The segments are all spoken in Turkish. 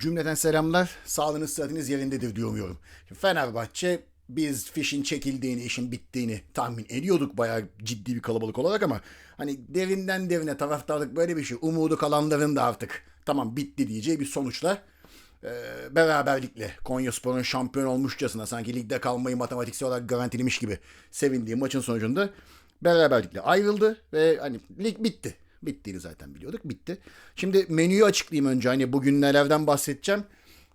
Cümleten selamlar. Sağlığınız sıhhatiniz yerindedir diyor umuyorum. Şimdi Fenerbahçe biz fişin çekildiğini, işin bittiğini tahmin ediyorduk bayağı ciddi bir kalabalık olarak ama hani derinden derine taraftarlık böyle bir şey. Umudu kalanların da artık tamam bitti diyeceği bir sonuçla e, beraberlikle Konyaspor'un şampiyon olmuşçasına sanki ligde kalmayı matematiksel olarak garantilemiş gibi sevindiği maçın sonucunda beraberlikle ayrıldı ve hani lig bitti. Bittiğini zaten biliyorduk. Bitti. Şimdi menüyü açıklayayım önce. Hani bugün nelerden bahsedeceğim.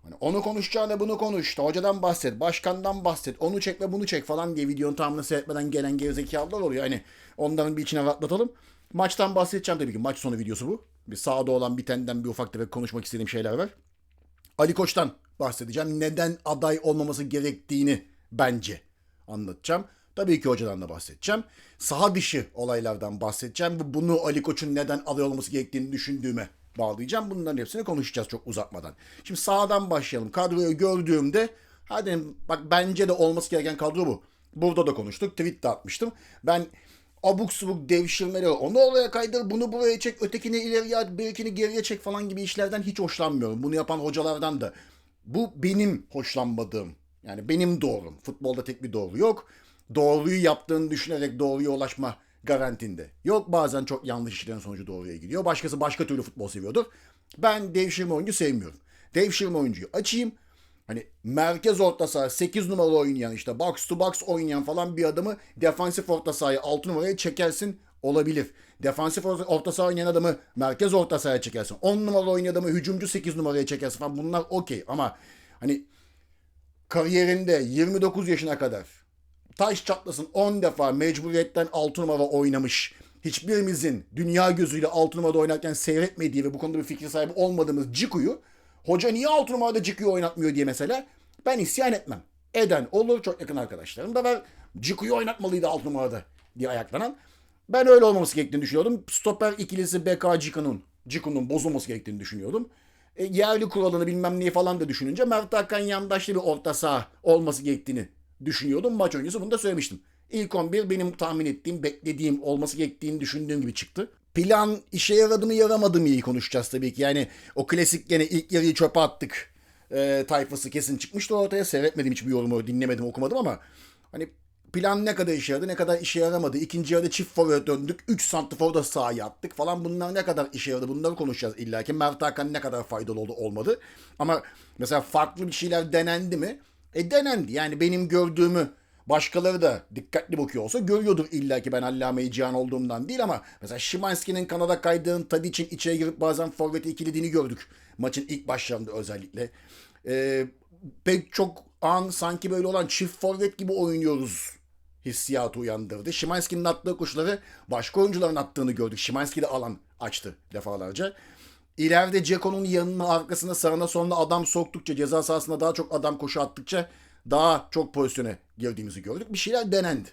Hani onu konuşacağına bunu konuş. Hocadan bahset. Başkandan bahset. Onu çek ve bunu çek falan diye videonun tamamını seyretmeden gelen gerizekalılar oluyor. Hani onların bir içine rahatlatalım. Maçtan bahsedeceğim tabii ki. Maç sonu videosu bu. Bir sahada olan bitenden bir ufak tefek konuşmak istediğim şeyler var. Ali Koç'tan bahsedeceğim. Neden aday olmaması gerektiğini bence anlatacağım. Tabii ki hocadan da bahsedeceğim. Saha dışı olaylardan bahsedeceğim bunu Ali Koç'un neden aday olması gerektiğini düşündüğüme bağlayacağım. Bunların hepsini konuşacağız çok uzatmadan. Şimdi sağdan başlayalım. Kadroyu gördüğümde hadi bak bence de olması gereken kadro bu. Burada da konuştuk. Tweet de atmıştım. Ben abuk subuk devşirmeleri onu oraya kaydır bunu buraya çek ötekini ileriye at birikini geriye çek falan gibi işlerden hiç hoşlanmıyorum. Bunu yapan hocalardan da. Bu benim hoşlanmadığım yani benim doğrum. Futbolda tek bir doğru yok. Doğruyu yaptığını düşünerek doğruya ulaşma garantinde. Yok bazen çok yanlış işlerin sonucu doğruya gidiyor. Başkası başka türlü futbol seviyordur. Ben devşirme oyuncu sevmiyorum. Devşirme oyuncuyu açayım. Hani merkez orta saha 8 numaralı oynayan işte box to box oynayan falan bir adamı defansif orta sahaya 6 numaraya çekersin olabilir. Defansif orta, saha oynayan adamı merkez orta sahaya çekersin. 10 numaralı oynayan adamı hücumcu 8 numaraya çekersin falan bunlar okey ama hani kariyerinde 29 yaşına kadar taş çatlasın 10 defa mecburiyetten 6 numara oynamış. Hiçbirimizin dünya gözüyle 6 numarada oynarken seyretmediği ve bu konuda bir fikir sahibi olmadığımız Ciku'yu hoca niye 6 numarada Ciku'yu oynatmıyor diye mesela ben isyan etmem. Eden olur çok yakın arkadaşlarım da var. Ciku'yu oynatmalıydı 6 numarada diye ayaklanan. Ben öyle olmaması gerektiğini düşünüyordum. Stoper ikilisi BK Ciku'nun Ciku'nun bozulması gerektiğini düşünüyordum. E, yerli kuralını bilmem neyi falan da düşününce Mert Hakan yandaşlı bir orta saha olması gerektiğini düşünüyordum. Maç öncesi bunu da söylemiştim. İlk 11 benim tahmin ettiğim, beklediğim, olması gerektiğini düşündüğüm gibi çıktı. Plan işe yaradı mı yaramadı mı iyi konuşacağız tabii ki. Yani o klasik gene ilk yarıyı çöpe attık e, tayfası kesin çıkmıştı ortaya. Seyretmedim hiçbir yorumu, dinlemedim, okumadım ama hani plan ne kadar işe yaradı, ne kadar işe yaramadı. İkinci yarıda çift forvet döndük. 3 santifor da sahaya attık falan. Bunlar ne kadar işe yaradı bunları konuşacağız illa ki. Mert Hakan ne kadar faydalı oldu olmadı. Ama mesela farklı bir şeyler denendi mi? E denendi. Yani benim gördüğümü başkaları da dikkatli bakıyor olsa görüyordur illa ki ben Allame-i Cihan olduğumdan değil ama mesela Şimanski'nin kanada kaydığın tadı için içeri girip bazen forveti ikilediğini gördük. Maçın ilk başlarında özellikle. Ee, pek çok an sanki böyle olan çift forvet gibi oynuyoruz hissiyatı uyandırdı. Şimanski'nin attığı koşuları başka oyuncuların attığını gördük. Şimanski de alan açtı defalarca. İleride Ceko'nun yanına arkasına sağına sonuna adam soktukça ceza sahasında daha çok adam koşu attıkça daha çok pozisyona girdiğimizi gördük. Bir şeyler denendi.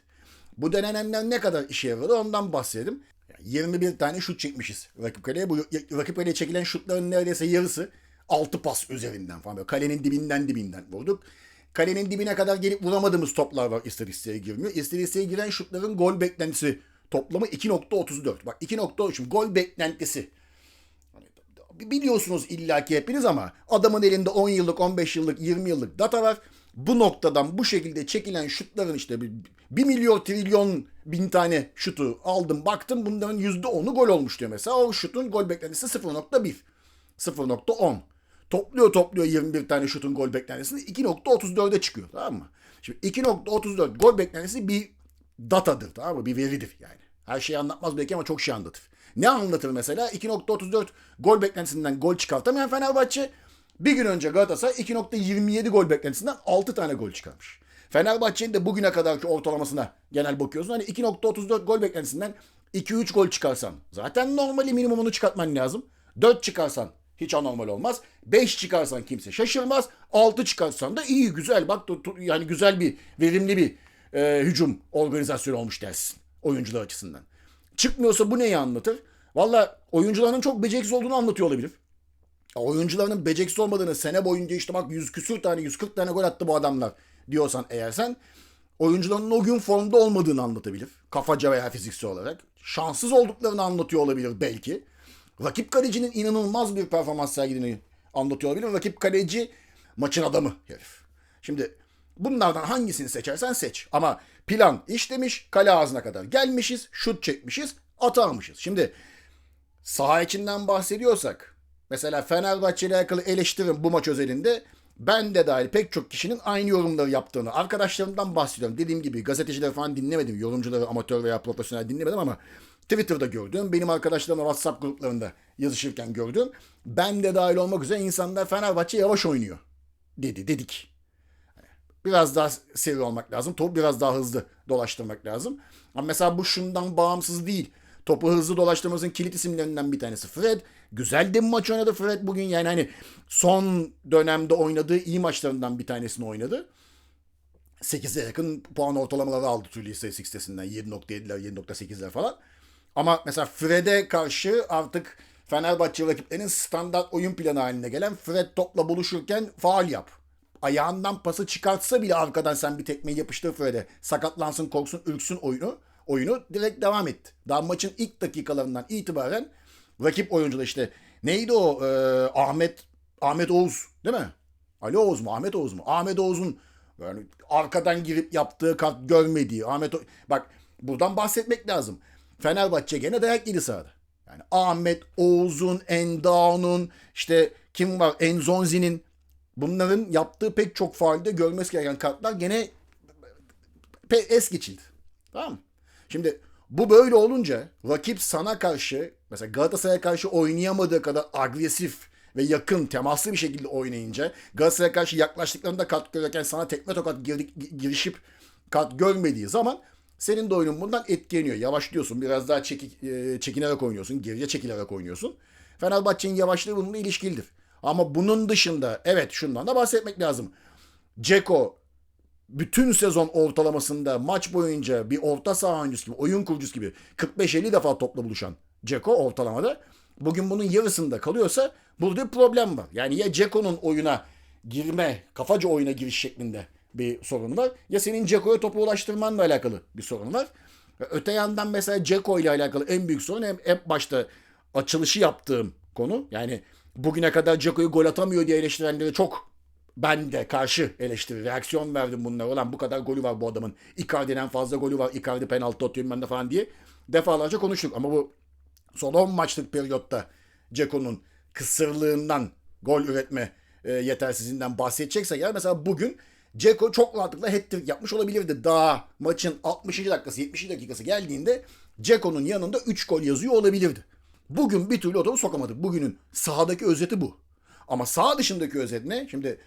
Bu denenenler ne kadar işe yaradı ondan bahsedelim. Yani 21 tane şut çekmişiz rakip kaleye. Bu rakip kaleye çekilen şutların neredeyse yarısı 6 pas üzerinden falan. Böyle kalenin dibinden dibinden vurduk. Kalenin dibine kadar gelip vuramadığımız toplar var istatistiğe girmiyor. İstatistiğe giren şutların gol beklentisi toplamı 2.34. Bak 2.3 şimdi gol beklentisi biliyorsunuz illaki hepiniz ama adamın elinde 10 yıllık, 15 yıllık, 20 yıllık data var. Bu noktadan bu şekilde çekilen şutların işte 1 milyon trilyon bin tane şutu aldım baktım bunların %10'u gol olmuş diyor mesela. O şutun gol beklentisi 0.1. 0.10. Topluyor topluyor 21 tane şutun gol beklentisini 2.34'e çıkıyor tamam mı? Şimdi 2.34 gol beklentisi bir datadır tamam mı? Bir veridir yani. Her şeyi anlatmaz belki ama çok şey anlatır. Ne anlatır mesela? 2.34 gol beklentisinden gol çıkartamayan Fenerbahçe bir gün önce Galatasaray 2.27 gol beklentisinden 6 tane gol çıkarmış. Fenerbahçe'nin de bugüne kadarki ortalamasına genel bakıyorsun. Hani 2.34 gol beklentisinden 2-3 gol çıkarsan zaten normali minimumunu çıkartman lazım. 4 çıkarsan hiç anormal olmaz. 5 çıkarsan kimse şaşırmaz. 6 çıkarsan da iyi güzel bak yani güzel bir verimli bir e, hücum organizasyonu olmuş dersin oyuncular açısından. Çıkmıyorsa bu neyi anlatır? Valla oyuncuların çok beceriksiz olduğunu anlatıyor olabilir. Oyuncuların beceriksiz olmadığını sene boyunca işte bak 100 küsür tane 140 tane gol attı bu adamlar diyorsan eğer sen oyuncuların o gün formda olmadığını anlatabilir. Kafaca veya fiziksel olarak. Şanssız olduklarını anlatıyor olabilir belki. Rakip kalecinin inanılmaz bir performans sergilediğini anlatıyor olabilir. Rakip kaleci maçın adamı herif. Şimdi bunlardan hangisini seçersen seç. Ama plan işlemiş, kale ağzına kadar gelmişiz, şut çekmişiz, atarmışız. Şimdi saha içinden bahsediyorsak mesela Fenerbahçe ile alakalı eleştirim bu maç özelinde ben de dahil pek çok kişinin aynı yorumları yaptığını arkadaşlarımdan bahsediyorum. Dediğim gibi gazetecileri falan dinlemedim. Yorumcuları amatör veya profesyonel dinlemedim ama Twitter'da gördüm. Benim arkadaşlarımla WhatsApp gruplarında yazışırken gördüm. Ben de dahil olmak üzere insanlar Fenerbahçe yavaş oynuyor dedi dedik. Biraz daha seri olmak lazım. Topu biraz daha hızlı dolaştırmak lazım. Ama mesela bu şundan bağımsız değil. Topu hızlı dolaştırmasının kilit isimlerinden bir tanesi Fred. Güzel de maç oynadı Fred bugün. Yani hani son dönemde oynadığı iyi maçlarından bir tanesini oynadı. 8'e yakın puan ortalamaları aldı türlü istatistik sitesinden. 7.7'ler, 7.8'ler falan. Ama mesela Fred'e karşı artık Fenerbahçe rakiplerinin standart oyun planı haline gelen Fred topla buluşurken faal yap. Ayağından pası çıkartsa bile arkadan sen bir tekmeyi yapıştır Fred'e. Sakatlansın, korksun, ürksün oyunu. Oyunu direkt devam etti. Daha maçın ilk dakikalarından itibaren rakip oyuncular işte neydi o Ee, Ahmet Ahmet Oğuz değil mi? Ali Oğuz mu? Ahmet Oğuz mu? Ahmet Oğuz'un yani arkadan girip yaptığı kat görmediği Ahmet o- bak buradan bahsetmek lazım. Fenerbahçe gene dayak yedi sahada. Yani Ahmet Oğuz'un, Endao'nun, işte kim var Enzonzi'nin bunların yaptığı pek çok faalde görmesi gereken kartlar gene es geçildi. Tamam mı? Şimdi bu böyle olunca rakip sana karşı mesela Galatasaray'a karşı oynayamadığı kadar agresif ve yakın temaslı bir şekilde oynayınca Galatasaray'a karşı yaklaştıklarında kat görürken sana tekme tokat girdik, girişip kat görmediği zaman senin de oyunun bundan etkileniyor. Yavaşlıyorsun. Biraz daha çeki, e, çekinerek oynuyorsun. Geriye çekilerek oynuyorsun. Fenerbahçe'nin yavaşlığı bununla ilişkilidir. Ama bunun dışında evet şundan da bahsetmek lazım. Ceko bütün sezon ortalamasında maç boyunca bir orta saha oyuncusu gibi, oyun kurucusu gibi 45-50 defa topla buluşan Ceko ortalamada bugün bunun yarısında kalıyorsa burada bir problem var. Yani ya Ceko'nun oyuna girme, kafaca oyuna giriş şeklinde bir sorun var. Ya senin Ceko'ya topu ulaştırmanla alakalı bir sorun var. Öte yandan mesela Ceko ile alakalı en büyük sorun hem hep başta açılışı yaptığım konu. Yani bugüne kadar Ceko'yu gol atamıyor diye eleştirenleri çok ben de karşı eleştiri, reaksiyon verdim bunlara. Ulan bu kadar golü var bu adamın. Icardi'den fazla golü var. Icardi penaltı atıyor ben de falan diye defalarca konuştuk. Ama bu son 10 maçlık periyotta Ceko'nun kısırlığından gol üretme e, yetersizliğinden bahsedeceksek eğer mesela bugün Ceko çok rahatlıkla hat-trick yapmış olabilirdi. Daha maçın 60. dakikası 70. dakikası geldiğinde Ceko'nun yanında 3 gol yazıyor olabilirdi. Bugün bir türlü o topu sokamadık. Bugünün sahadaki özeti bu. Ama sağ dışındaki özet ne? Şimdi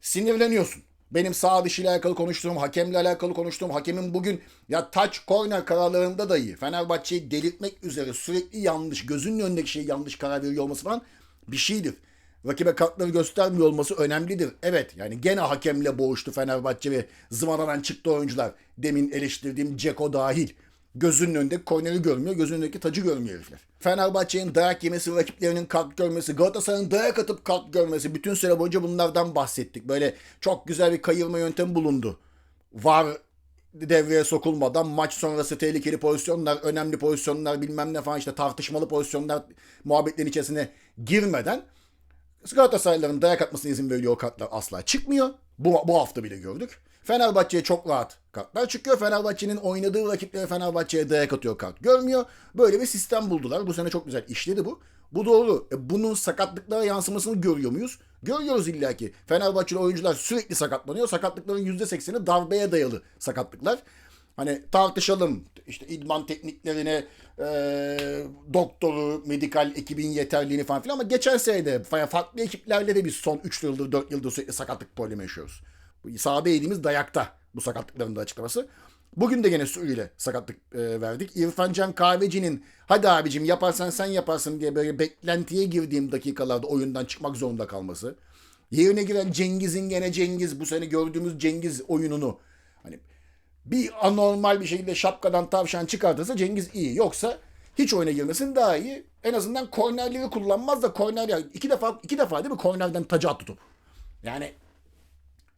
sinirleniyorsun. Benim sağ dışı ile alakalı konuştuğum, hakemle alakalı konuştuğum, hakemin bugün ya touch corner kararlarında dahi Fenerbahçe'yi delirtmek üzere sürekli yanlış, gözünün önündeki şeyi yanlış karar veriyor olması falan bir şeydir. Rakibe kartları göstermiyor olması önemlidir. Evet yani gene hakemle boğuştu Fenerbahçe ve zıvanadan çıktı oyuncular. Demin eleştirdiğim Ceko dahil. Gözünün önünde korneri görmüyor, gözünün önündeki tacı görmüyor herifler. Fenerbahçe'nin dayak yemesi, rakiplerinin kart görmesi, Galatasaray'ın dayak atıp kart görmesi, bütün süre boyunca bunlardan bahsettik. Böyle çok güzel bir kayırma yöntemi bulundu. Var devreye sokulmadan maç sonrası tehlikeli pozisyonlar, önemli pozisyonlar bilmem ne falan işte tartışmalı pozisyonlar muhabbetlerin içerisine girmeden Galatasaraylıların dayak atmasına izin veriyor o kartlar asla çıkmıyor. Bu, bu hafta bile gördük. Fenerbahçe'ye çok rahat kartlar çıkıyor. Fenerbahçe'nin oynadığı rakiplere Fenerbahçe'ye dayak atıyor kart görmüyor. Böyle bir sistem buldular. Bu sene çok güzel işledi bu. Bu doğru. E, bunun sakatlıklara yansımasını görüyor muyuz? Görüyoruz illaki. Fenerbahçeli oyuncular sürekli sakatlanıyor. Sakatlıkların %80'i darbeye dayalı sakatlıklar. Hani tartışalım işte idman tekniklerine, e, doktoru, medikal ekibin yeterliğini falan filan ama geçen sene de fa- farklı ekiplerle de biz son 3 yıldır 4 yıldır sürekli sakatlık problemi yaşıyoruz. Bu Sahada yediğimiz dayakta bu sakatlıkların da açıklaması. Bugün de gene sürüyle sakatlık e, verdik. İrfan Can Kahveci'nin hadi abicim yaparsan sen yaparsın diye böyle beklentiye girdiğim dakikalarda oyundan çıkmak zorunda kalması. Yerine giren Cengiz'in gene Cengiz bu sene gördüğümüz Cengiz oyununu hani bir anormal bir şekilde şapkadan tavşan çıkartırsa Cengiz iyi. Yoksa hiç oyuna girmesin daha iyi. En azından kornerleri kullanmaz da korner iki defa iki defa değil mi kornerden tacı attı top. Yani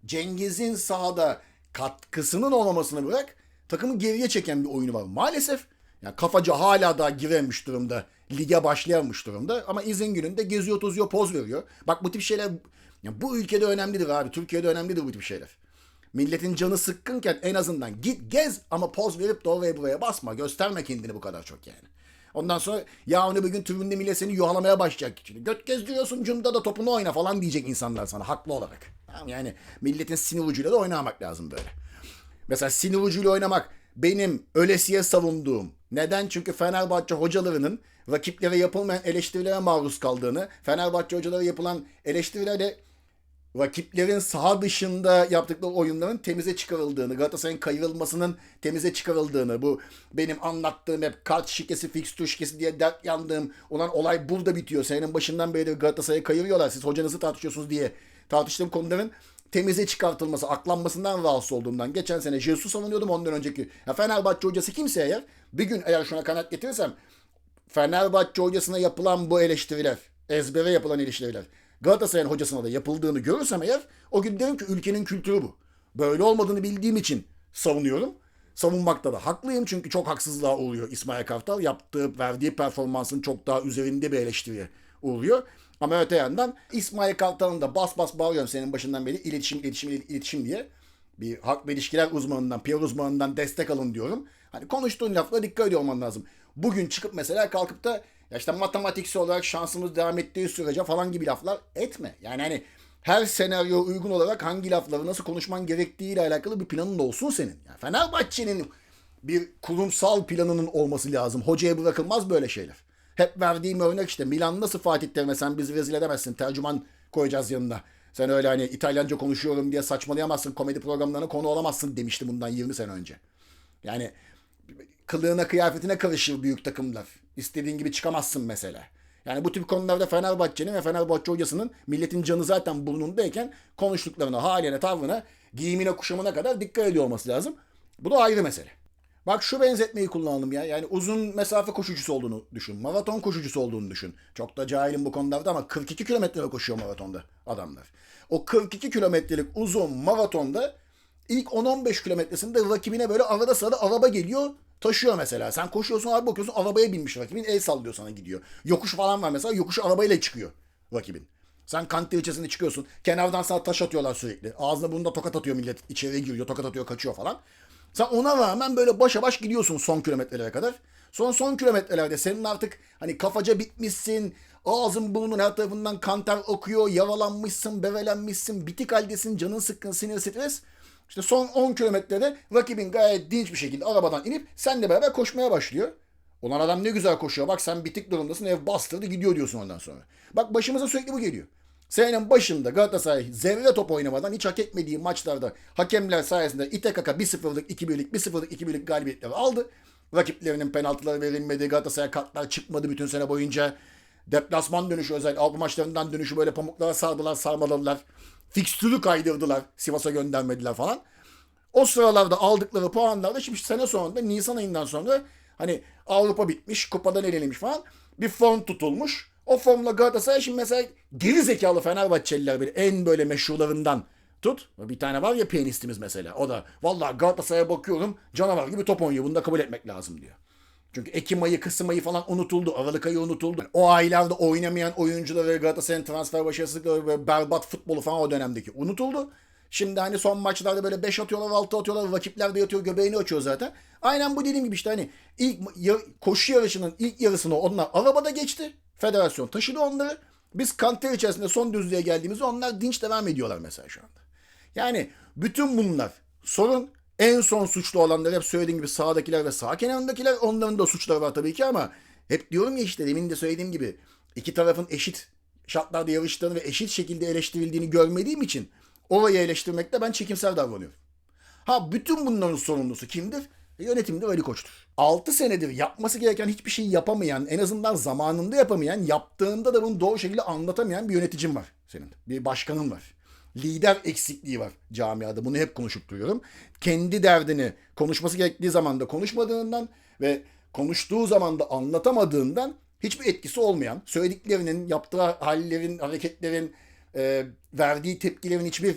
Cengiz'in sahada katkısının olmamasını bırak takımı geriye çeken bir oyunu var. Maalesef yani kafaca hala daha girememiş durumda lige başlayamış durumda. Ama izin gününde geziyor tozuyor poz veriyor. Bak bu tip şeyler ya bu ülkede önemlidir abi. Türkiye'de önemlidir bu tip şeyler. Milletin canı sıkkınken en azından git gez ama poz verip de oraya buraya basma. Gösterme kendini bu kadar çok yani. Ondan sonra ya onu bir gün tribünde millet seni yuhalamaya başlayacak. Göt gezdiriyorsun cumda da topunu oyna falan diyecek insanlar sana haklı olarak. Yani milletin sinir ucuyla da oynamak lazım böyle. Mesela sinir ucuyla oynamak benim ölesiye savunduğum. Neden? Çünkü Fenerbahçe hocalarının rakiplere yapılmayan eleştirilere maruz kaldığını, Fenerbahçe hocalara yapılan eleştirilerle rakiplerin saha dışında yaptıkları oyunların temize çıkarıldığını, Galatasaray'ın kayırılmasının temize çıkarıldığını, bu benim anlattığım hep kart şikesi, fikstür şikesi diye dert yandığım olan olay burada bitiyor. Senin başından beri Galatasaray'ı kayırıyorlar. Siz hocanızı tartışıyorsunuz diye tartıştığım konuların temize çıkartılması, aklanmasından rahatsız olduğumdan. Geçen sene Jesus savunuyordum ondan önceki. Ya Fenerbahçe hocası kimse eğer bir gün eğer şuna kanat getirirsem Fenerbahçe hocasına yapılan bu eleştiriler, ezbere yapılan eleştiriler Galatasaray'ın hocasına da yapıldığını görürsem eğer o gün derim ki ülkenin kültürü bu. Böyle olmadığını bildiğim için savunuyorum. Savunmakta da haklıyım çünkü çok haksızlığa uğruyor İsmail Kartal. Yaptığı, verdiği performansın çok daha üzerinde bir eleştiriye uğruyor. Ama öte yandan İsmail Kartal'ın da bas bas bağırıyorum senin başından beri iletişim, iletişim, iletişim diye. Bir halk ve ilişkiler uzmanından, PR uzmanından destek alın diyorum. Hani konuştuğun laflara dikkat ediyor olman lazım. Bugün çıkıp mesela kalkıp da ya işte matematiksel olarak şansımız devam ettiği sürece falan gibi laflar etme. Yani hani her senaryo uygun olarak hangi lafları nasıl konuşman gerektiğiyle alakalı bir planın da olsun senin. Yani Fenerbahçe'nin bir kurumsal planının olması lazım. Hocaya bırakılmaz böyle şeyler. Hep verdiğim örnek işte Milan nasıl Fatih Terim'e sen bizi rezil edemezsin. Tercüman koyacağız yanına. Sen öyle hani İtalyanca konuşuyorum diye saçmalayamazsın. Komedi programlarına konu olamazsın demişti bundan 20 sene önce. Yani kılığına kıyafetine karışır büyük takımlar. İstediğin gibi çıkamazsın mesela. Yani bu tip konularda Fenerbahçe'nin ve Fenerbahçe hocasının milletin canı zaten burnundayken konuştuklarına, haline, tavrına, giyimine, kuşamına kadar dikkat ediyor olması lazım. Bu da ayrı mesele. Bak şu benzetmeyi kullanalım ya. Yani uzun mesafe koşucusu olduğunu düşün. Maraton koşucusu olduğunu düşün. Çok da cahilim bu konularda ama 42 kilometre koşuyor maratonda adamlar. O 42 kilometrelik uzun maratonda ilk 10-15 kilometresinde rakibine böyle arada sırada araba geliyor taşıyor mesela. Sen koşuyorsun abi bakıyorsun arabaya binmiş rakibin el sallıyor sana gidiyor. Yokuş falan var mesela yokuş arabayla çıkıyor rakibin. Sen kantin içerisinde çıkıyorsun. Kenardan sana taş atıyorlar sürekli. Ağzına burnunda tokat atıyor millet. içeriye giriyor tokat atıyor kaçıyor falan. Sen ona rağmen böyle başa baş gidiyorsun son kilometrelere kadar. Son son kilometrelerde senin artık hani kafaca bitmişsin. Ağzın burnun her tarafından kanter akıyor. Yaralanmışsın, bevelenmişsin. Bitik haldesin, canın sıkkın, sinir, stres. İşte son 10 kilometrede rakibin gayet dinç bir şekilde arabadan inip senle beraber koşmaya başlıyor. Olan adam ne güzel koşuyor. Bak sen bitik durumdasın ev bastırdı gidiyor diyorsun ondan sonra. Bak başımıza sürekli bu geliyor. Senenin başında Galatasaray zerre top oynamadan hiç hak etmediği maçlarda hakemler sayesinde ite kaka 1-0'lık 2-1'lik 1-0'lık 2-1'lik galibiyetleri aldı. Rakiplerinin penaltıları verilmedi. Galatasaray kartlar çıkmadı bütün sene boyunca. Deplasman dönüşü özel Avrupa maçlarından dönüşü böyle pamuklara sardılar sarmaladılar. Fikstürü kaydırdılar. Sivas'a göndermediler falan. O sıralarda aldıkları puanlarda şimdi sene sonunda Nisan ayından sonra hani Avrupa bitmiş, kupadan elenilmiş falan bir form tutulmuş. O formla Galatasaray şimdi mesela geri zekalı Fenerbahçeliler bir en böyle meşhurlarından tut. Bir tane var ya piyanistimiz mesela. O da vallahi Galatasaray'a bakıyorum canavar gibi top oynuyor. Bunu da kabul etmek lazım diyor. Çünkü Ekim ayı, Kasım ayı falan unutuldu. Aralık ayı unutuldu. O aylarda oynamayan oyuncuları Galatasaray'ın transfer başarısızlıkları ve berbat futbolu falan o dönemdeki unutuldu. Şimdi hani son maçlarda böyle 5 atıyorlar, 6 atıyorlar. Rakipler de yatıyor, göbeğini açıyor zaten. Aynen bu dediğim gibi işte hani ilk koşu yarışının ilk yarısını onlar arabada geçti. Federasyon taşıdı onları. Biz kanter içerisinde son düzlüğe geldiğimizde onlar dinç devam ediyorlar mesela şu anda. Yani bütün bunlar sorun en son suçlu olanlar hep söylediğim gibi sağdakiler ve sağ kenarındakiler onların da suçları var tabii ki ama hep diyorum ya işte demin de söylediğim gibi iki tarafın eşit şartlarda yarıştığını ve eşit şekilde eleştirildiğini görmediğim için orayı eleştirmekte ben çekimsel davranıyorum. Ha bütün bunların sorumlusu kimdir? E, yönetimde Ali Koç'tur. 6 senedir yapması gereken hiçbir şey yapamayan, en azından zamanında yapamayan, yaptığında da bunu doğru şekilde anlatamayan bir yöneticim var senin. Bir başkanın var lider eksikliği var camiada. Bunu hep konuşup duyuyorum. Kendi derdini konuşması gerektiği zaman da konuşmadığından ve konuştuğu zaman da anlatamadığından hiçbir etkisi olmayan, söylediklerinin, yaptığı hallerin, hareketlerin, e, verdiği tepkilerin hiçbir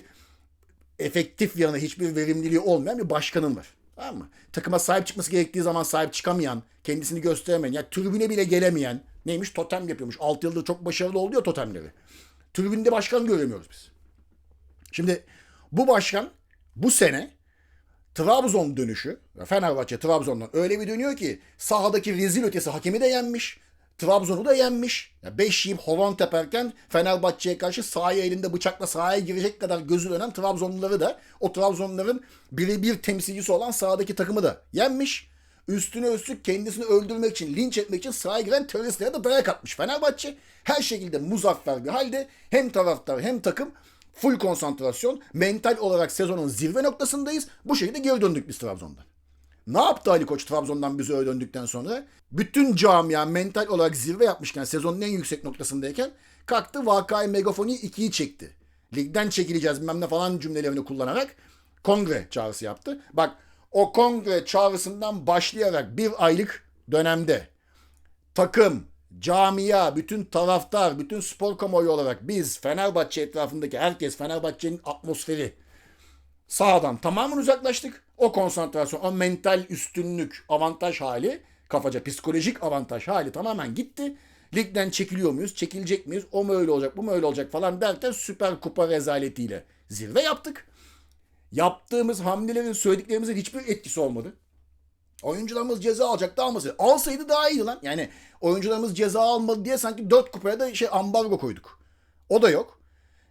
efektif yanı, hiçbir verimliliği olmayan bir başkanın var. Tamam mı? Takıma sahip çıkması gerektiği zaman sahip çıkamayan, kendisini gösteremeyen, yani tribüne bile gelemeyen, Neymiş? Totem yapıyormuş. 6 yıldır çok başarılı oldu ya totemleri. Tribünde başkan göremiyoruz biz. Şimdi bu başkan bu sene Trabzon dönüşü, Fenerbahçe Trabzon'dan öyle bir dönüyor ki sahadaki rezil ötesi hakemi de yenmiş. Trabzon'u da yenmiş. 5 yiyip horon teperken Fenerbahçe'ye karşı sahaya elinde bıçakla sahaya girecek kadar gözü dönen Trabzonluları da o Trabzonluların birebir temsilcisi olan sahadaki takımı da yenmiş. Üstüne üstlük kendisini öldürmek için, linç etmek için sahaya giren teröristlere de dayak atmış. Fenerbahçe her şekilde muzaffer bir halde hem taraftar hem takım full konsantrasyon, mental olarak sezonun zirve noktasındayız. Bu şekilde geri döndük biz Trabzon'dan. Ne yaptı Ali Koç Trabzon'dan bize öyle döndükten sonra? Bütün camia mental olarak zirve yapmışken sezonun en yüksek noktasındayken kalktı vakayı megafonu ikiyi çekti. Ligden çekileceğiz bilmem ne falan cümlelerini kullanarak kongre çağrısı yaptı. Bak o kongre çağrısından başlayarak bir aylık dönemde takım, camia, bütün taraftar, bütün spor kamuoyu olarak biz Fenerbahçe etrafındaki herkes Fenerbahçe'nin atmosferi sahadan tamamen uzaklaştık. O konsantrasyon, o mental üstünlük, avantaj hali, kafaca psikolojik avantaj hali tamamen gitti. Ligden çekiliyor muyuz, çekilecek miyiz, o mu öyle olacak, bu mu öyle olacak falan derken süper kupa rezaletiyle zirve yaptık. Yaptığımız hamlelerin söylediklerimizin hiçbir etkisi olmadı. Oyuncularımız ceza alacaktı almasaydı. Alsaydı daha iyiydi lan. Yani oyuncularımız ceza almadı diye sanki dört kupaya da şey ambargo koyduk. O da yok.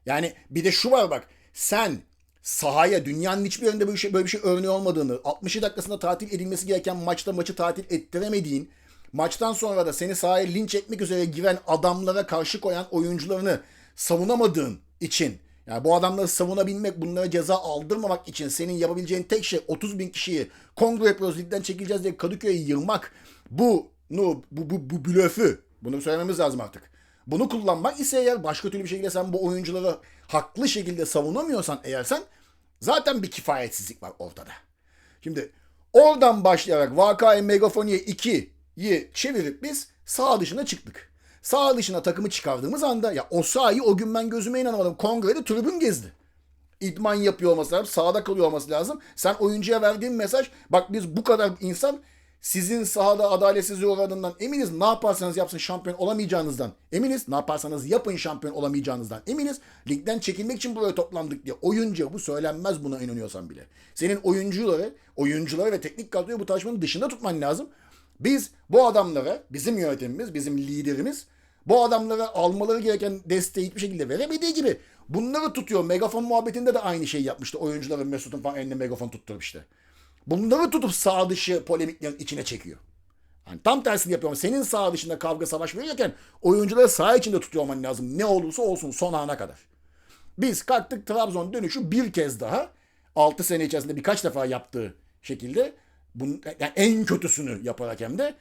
Yani bir de şu var bak. Sen sahaya dünyanın hiçbir yerinde böyle bir şey, böyle bir şey örneği olmadığını, 60 dakikasında tatil edilmesi gereken maçta maçı tatil ettiremediğin, maçtan sonra da seni sahaya linç etmek üzere giren adamlara karşı koyan oyuncularını savunamadığın için yani bu adamları savunabilmek, bunlara ceza aldırmamak için senin yapabileceğin tek şey 30 bin kişiyi kongre yapıyoruz, ligden çekileceğiz diye Kadıköy'e yığmak. Bu, bu, bu, bu, bu blöfü. Bunu söylememiz lazım artık. Bunu kullanmak ise eğer başka türlü bir şekilde sen bu oyuncuları haklı şekilde savunamıyorsan eğer sen zaten bir kifayetsizlik var ortada. Şimdi oradan başlayarak vakayı megafoniye 2'yi çevirip biz sağ dışına çıktık. Sağ dışına takımı çıkardığımız anda ya o sahayı o gün ben gözüme inanamadım. Kongrede tribün gezdi. İdman yapıyor olması lazım. Sahada kalıyor olması lazım. Sen oyuncuya verdiğin mesaj bak biz bu kadar insan sizin sahada adaletsizliğe uğradığından eminiz. Ne yaparsanız yapsın şampiyon olamayacağınızdan eminiz. Ne yaparsanız yapın şampiyon olamayacağınızdan eminiz. Ligden çekilmek için buraya toplandık diye. Oyuncu bu söylenmez buna inanıyorsan bile. Senin oyuncuları, oyuncuları ve teknik kadroyu bu tartışmanın dışında tutman lazım. Biz bu adamlara, bizim yönetimimiz, bizim liderimiz bu adamlara almaları gereken desteği hiçbir şekilde veremediği gibi bunları tutuyor. Megafon muhabbetinde de aynı şeyi yapmıştı. Oyuncuların Mesut'un falan eline megafon tutturup işte. Bunları tutup sağ dışı polemiklerin içine çekiyor. Yani tam tersini yapıyor. Senin sağ dışında kavga savaş verirken oyuncuları sağ içinde tutuyor olman lazım. Ne olursa olsun son ana kadar. Biz kalktık Trabzon dönüşü bir kez daha 6 sene içerisinde birkaç defa yaptığı şekilde bunun, yani en kötüsünü yaparak hem de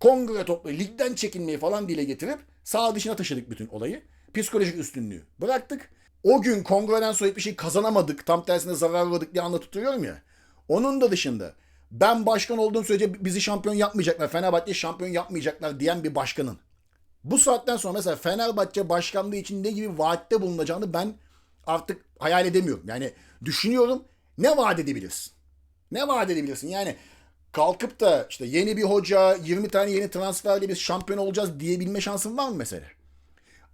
kongre toplu ligden çekilmeyi falan dile getirip sağ dışına taşıdık bütün olayı. Psikolojik üstünlüğü bıraktık. O gün kongreden sonra hiçbir şey kazanamadık. Tam tersine zarar verdik diye anlatıyorum ya. Onun da dışında ben başkan olduğum sürece bizi şampiyon yapmayacaklar. Fenerbahçe şampiyon yapmayacaklar diyen bir başkanın. Bu saatten sonra mesela Fenerbahçe başkanlığı için ne gibi vaatte bulunacağını ben artık hayal edemiyorum. Yani düşünüyorum ne vaat edebilirsin? Ne vaat edebilirsin? Yani kalkıp da işte yeni bir hoca, 20 tane yeni transferle biz şampiyon olacağız diyebilme şansın var mı mesela?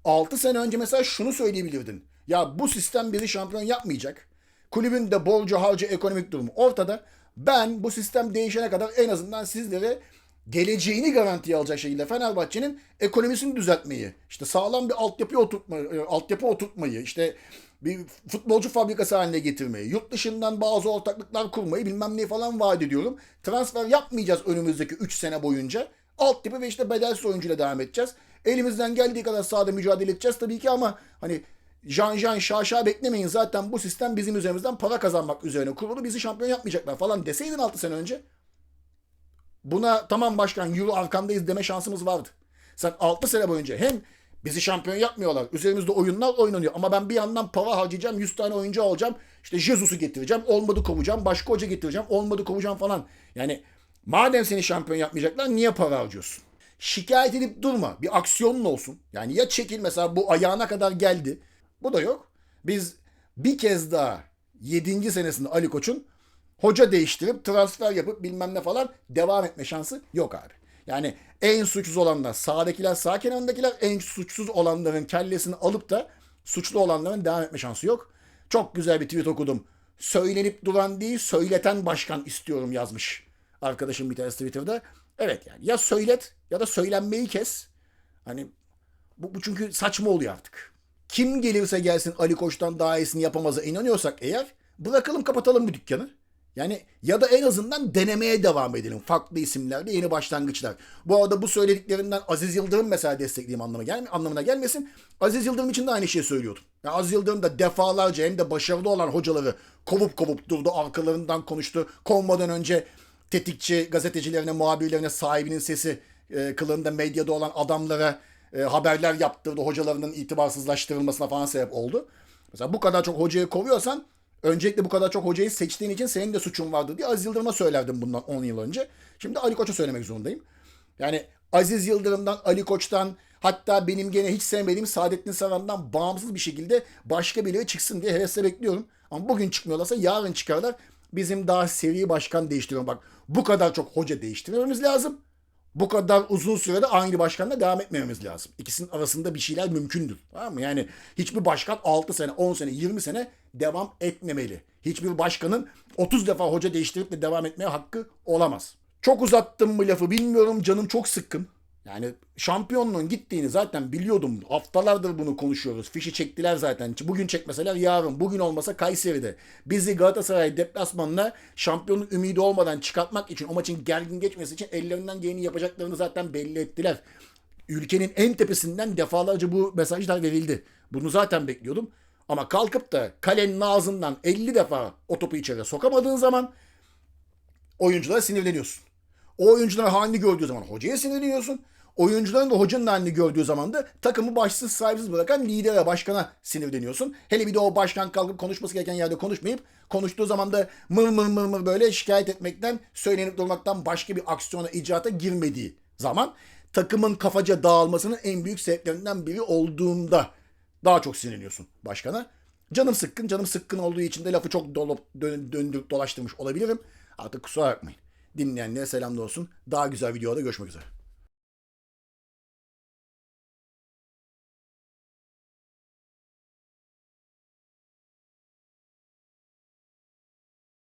6 sene önce mesela şunu söyleyebilirdin. Ya bu sistem bizi şampiyon yapmayacak. Kulübün de borcu harcı ekonomik durumu ortada. Ben bu sistem değişene kadar en azından sizlere geleceğini garantiye alacak şekilde Fenerbahçe'nin ekonomisini düzeltmeyi, işte sağlam bir altyapı oturtma, altyapı oturtmayı, işte bir futbolcu fabrikası haline getirmeyi, yurt dışından bazı ortaklıklar kurmayı bilmem ne falan vaat ediyorum. Transfer yapmayacağız önümüzdeki 3 sene boyunca. Altyapı ve işte bedelsiz oyuncuyla devam edeceğiz. Elimizden geldiği kadar sahada mücadele edeceğiz tabii ki ama hani Jan Jan şaşa beklemeyin zaten bu sistem bizim üzerimizden para kazanmak üzerine kurulu bizi şampiyon yapmayacaklar falan deseydin 6 sene önce. Buna tamam başkan euro arkandayız deme şansımız vardı. Sen 6 sene boyunca hem bizi şampiyon yapmıyorlar. Üzerimizde oyunlar oynanıyor. Ama ben bir yandan para harcayacağım. 100 tane oyuncu alacağım. İşte Jesus'u getireceğim. Olmadı kovacağım. Başka hoca getireceğim. Olmadı kovacağım falan. Yani madem seni şampiyon yapmayacaklar niye para harcıyorsun? Şikayet edip durma. Bir aksiyonun olsun. Yani ya çekil mesela bu ayağına kadar geldi. Bu da yok. Biz bir kez daha 7. senesinde Ali Koç'un hoca değiştirip transfer yapıp bilmem ne falan devam etme şansı yok abi. Yani en suçsuz olanlar sağdakiler, sağ kenarındakiler en suçsuz olanların kellesini alıp da suçlu olanların devam etme şansı yok. Çok güzel bir tweet okudum. Söylenip duran değil, söyleten başkan istiyorum yazmış. Arkadaşım bir tanesi Twitter'da. Evet yani ya söylet ya da söylenmeyi kes. Hani bu, bu çünkü saçma oluyor artık. Kim gelirse gelsin Ali Koç'tan daha iyisini yapamaza inanıyorsak eğer bırakalım kapatalım bu dükkanı. Yani ya da en azından denemeye devam edelim. Farklı isimlerle yeni başlangıçlar. Bu arada bu söylediklerinden Aziz Yıldırım mesela desteklediğim anlamına, gelme, anlamına gelmesin. Aziz Yıldırım için de aynı şeyi söylüyordum. Ya Aziz Yıldırım da defalarca hem de başarılı olan hocaları kovup kovup durdu. Arkalarından konuştu. Kovmadan önce tetikçi gazetecilerine, muhabirlerine sahibinin sesi e, kılığında medyada olan adamlara e, haberler yaptırdı. Hocalarının itibarsızlaştırılmasına falan sebep oldu. Mesela bu kadar çok hocayı kovuyorsan öncelikle bu kadar çok hocayı seçtiğin için senin de suçun vardı diye Aziz Yıldırım'a söylerdim bundan 10 yıl önce. Şimdi Ali Koç'a söylemek zorundayım. Yani Aziz Yıldırım'dan, Ali Koç'tan hatta benim gene hiç sevmediğim Saadettin Saran'dan bağımsız bir şekilde başka birileri çıksın diye hevesle bekliyorum. Ama bugün çıkmıyorlarsa yarın çıkarlar. Bizim daha seri başkan değiştiriyorum. Bak bu kadar çok hoca değiştirmemiz lazım. Bu kadar uzun sürede aynı başkanla devam etmememiz lazım. İkisinin arasında bir şeyler mümkündür. Tamam mı? Yani hiçbir başkan 6 sene, 10 sene, 20 sene devam etmemeli. Hiçbir başkanın 30 defa hoca değiştirip de devam etmeye hakkı olamaz. Çok uzattım mı lafı bilmiyorum. Canım çok sıkkın. Yani şampiyonluğun gittiğini zaten biliyordum. Haftalardır bunu konuşuyoruz. Fişi çektiler zaten. Bugün çekmeseler yarın. Bugün olmasa Kayseri'de. Bizi Galatasaray deplasmanına şampiyonluk ümidi olmadan çıkartmak için, o maçın gergin geçmesi için ellerinden geleni yapacaklarını zaten belli ettiler. Ülkenin en tepesinden defalarca bu mesajlar verildi. Bunu zaten bekliyordum. Ama kalkıp da kalenin ağzından 50 defa o topu içeri sokamadığın zaman oyunculara sinirleniyorsun. O oyuncuların halini gördüğü zaman hocaya sinirleniyorsun. Oyuncuların da hocanın halini gördüğü zaman da takımı başsız sahipsiz bırakan lidere, başkana sinirleniyorsun. Hele bir de o başkan kalkıp konuşması gereken yerde konuşmayıp konuştuğu zaman da mır mır mır mır böyle şikayet etmekten, söylenip durmaktan başka bir aksiyona, icraata girmediği zaman takımın kafaca dağılmasının en büyük sebeplerinden biri olduğunda daha çok sinirleniyorsun başkana. Canım sıkkın, canım sıkkın olduğu için de lafı çok dolup dön, döndürüp dolaştırmış olabilirim. Artık kusura bakmayın. Dinleyenlere selam olsun. Daha güzel videoda görüşmek üzere.